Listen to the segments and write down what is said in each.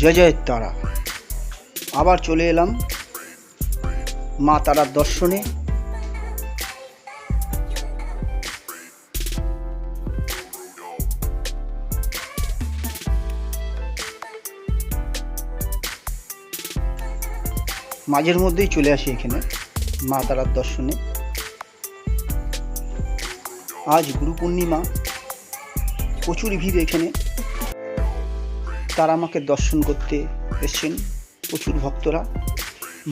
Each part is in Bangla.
জয় জয় তারা। আবার চলে এলাম মা তারার দর্শনে। মাঝের মধ্যেই চলে আসি এখানে মা তারার দর্শনে। আজ গুরু পূর্ণিমা প্রচুর ভিড় এখানে। তারা আমাকে দর্শন করতে এসছেন প্রচুর ভক্তরা।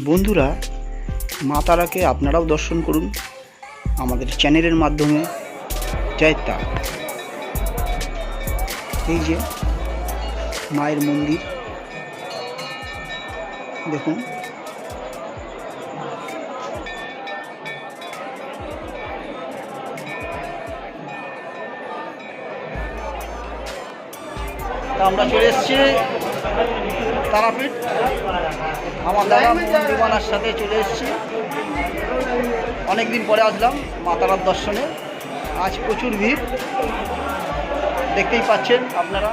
বন্ধুরা, মা তারাকে আপনারাও দর্শন করুন আমাদের চ্যানেলের মাধ্যমে। জয় তারা এই যে মায়ের মন্দির, দেখুন। আমরা চলে এসেছি তারাপীঠ। আমার দাদা দিবানার সাথে চলে এসেছি। অনেকদিন পরে আসলাম মাতারার দর্শনে। আজ প্রচুর ভিড়। দেখতেই পাচ্ছেন আপনারা।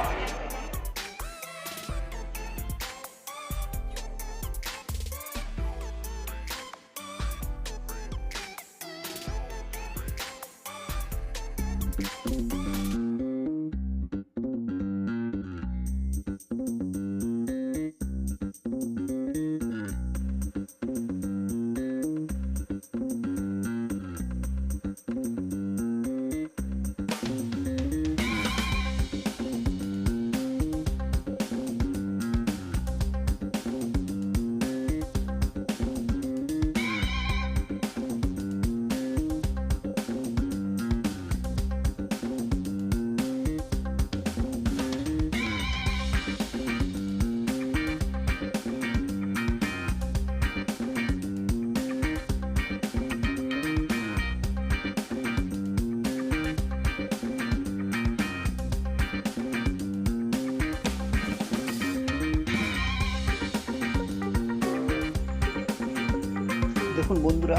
দেখুন বন্ধুরা,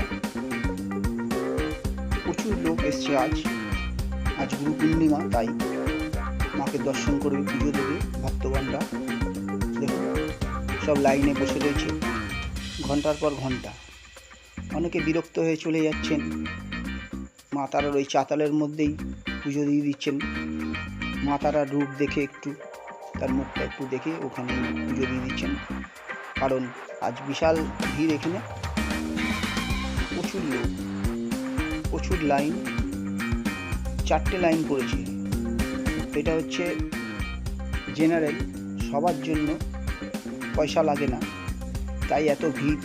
প্রচুর লোক এসছে আজ। আজ গুরু পূর্ণিমা, তাই মাকে দর্শন করবে পুজো দেবে ভক্তগণরা। দেখুন, সব লাইনে বসে রয়েছে। ঘণ্টার পর ঘণ্টা। অনেকে বিরক্ত হয়ে চলে যাচ্ছেন। মা তারার ওই চাতালের মধ্যেই পুজো দিয়ে দিচ্ছেন। মা তারার রূপ দেখে একটু, তার মুখটা একটু দেখে ওখানে পুজো দিয়ে দিচ্ছেন। কারণ আজ বিশাল ভিড় এখানে। প্রচুর লোক প্রচুর লাইন চারটে লাইন পড়েছে এটা হচ্ছে জেনারেল সবার জন্য পয়সা লাগে না। তাই এত ভিড়।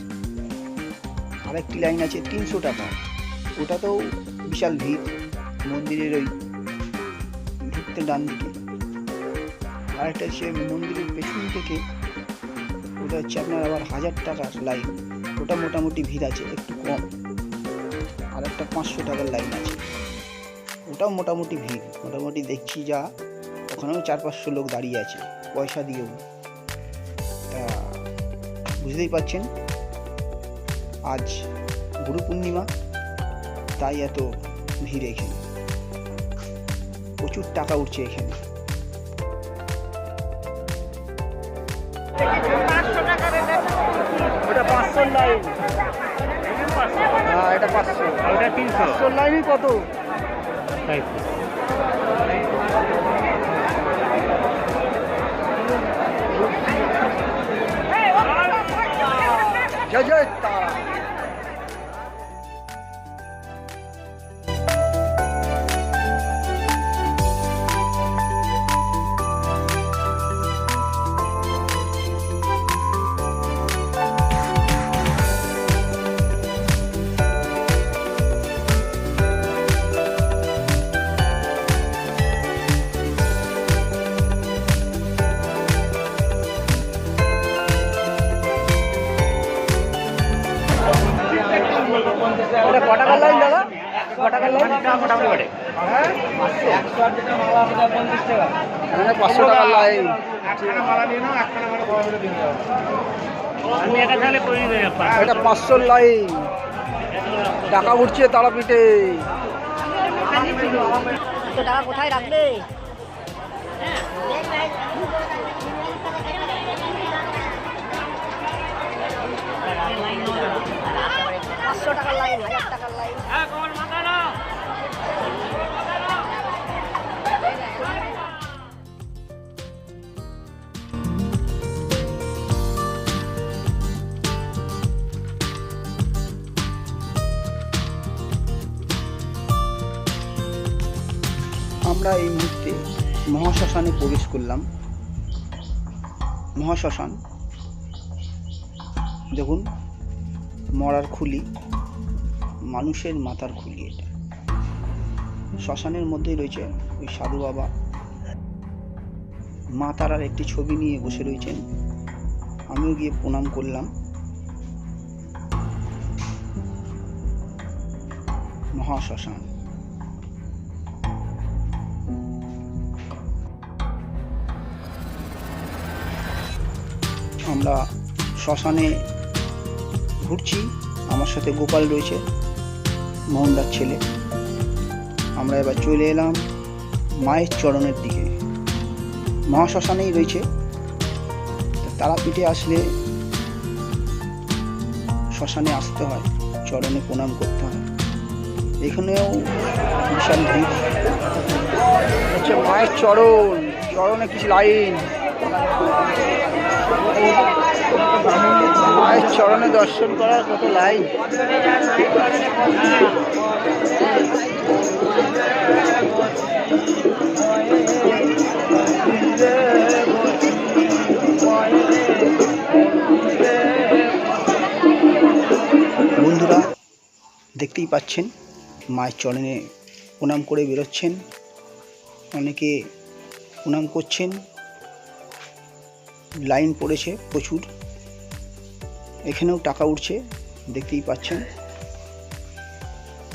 আরেকটি লাইন আছে তিনশো টাকা। ওটাতেও বিশাল ভিড়, মন্দিরের ওই ঢুকতে ডান দিকে। আরেকটা হচ্ছে মন্দিরের পেছন থেকে, ওটা হচ্ছে আপনার আবার হাজার টাকার লাইন ওটা মোটামুটি ভিড় আছে, একটু কম। আর একটা পাঁচশো টাকার লাইন আছে। ওটাও মোটামুটি ভিড় মোটামুটি দেখছি যা, ওখানেও চার পাঁচশো লোক দাঁড়িয়ে আছে, পয়সা দিয়েও। তা বুঝতেই পারছেন, আজ গুরু পূর্ণিমা, তাই এত ভিড় এখানে। প্রচুর টাকা উঠছে এখানে। ওটা পাঁচশোর লাইন। এটা পাঁচশো। ওটা তিনশো। লাইনই কত? জয় জয়। তারা এটা ক টাকার লাইন দাদা? ক টাকার লাইন? মোটামুটি বটে। এখানে পাঁচশো টাকার লাইন। এটা পাঁচশোর লাইন। টাকা উঠছে তারাপীঠে। টাকা কোথায় রাখবে? আমরা এই মুহূর্তে মহাশ্মশানে প্রবেশ করলাম। মহাশ্মশান, দেখুন, মরার খুলি, মানুষের মাথার খুলি এটা। শ্মশানের মধ্যেই রয়েছে ওই সাধু বাবা। মা তারার একটি ছবি নিয়ে বসে রয়েছেন। আমিও গিয়ে প্রণাম করলাম। মহাশ্মশান। আমরা শ্মশানে ঘুরছি। আমার সাথে গোপাল রয়েছে, মোহনদার ছেলে। আমরা এবার চলে এলাম মায়ের চরণের দিকে। মহাশ্মশানেই রয়েছে। তারাপীঠে আসলে শ্মশানে আসতে হয়, চরণে প্রণাম করতে হয়। এখানেও বিশাল ভিড়। হচ্ছে মায়ের চরণ, চরণে কিছু লাইন। মায়ের চরণে দর্শন করার কত লাইন? বন্ধুরা, দেখতেই পাচ্ছেন, মায়ের চরণে প্রণাম করে বেরোচ্ছেন। অনেকে প্রণাম করছেন। লাইন পড়েছে প্রচুর এখানেও টাকা উঠছে দেখতেই পাচ্ছেন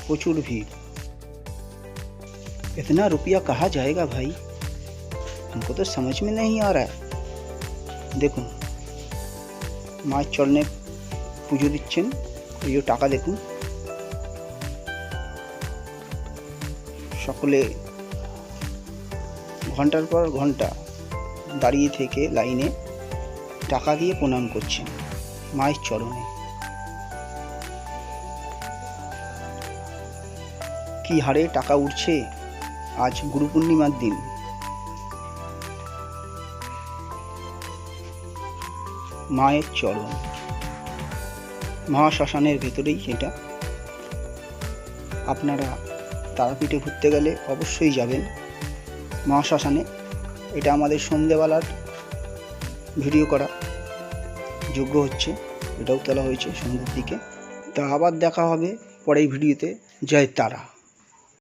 প্রচুর ভিড় इतना रुपया कहाँ जाएगा भाई हमको तो समझ में नहीं आ रहा है দেখুন মায়ের চরণে পুজো দিচ্ছেন এই যে টাকা দেখুন সকলে ঘন্টার পর ঘন্টা দাঁড়িয়ে থেকে লাইনে টাকা দিয়ে প্রণাম করছেন মায়ের চরণে। কি হারে টাকা উঠছে আজ গুরু পূর্ণিমার দিন। মায়ের চরণ। মহাশ্মশানের ভেতরেই এটা। আপনারা তারাপীঠে ঘুরতে গেলে অবশ্যই যাবেন। মহাশ্মশানে এটা আমাদের সন্ধেবেলার ভিডিও করা যোগ্য হচ্ছে, এটাও তোলা হয়েছে সন্ধ্যের দিকে। তা আবার দেখা হবে পরের ভিডিওতে। জয় তারা।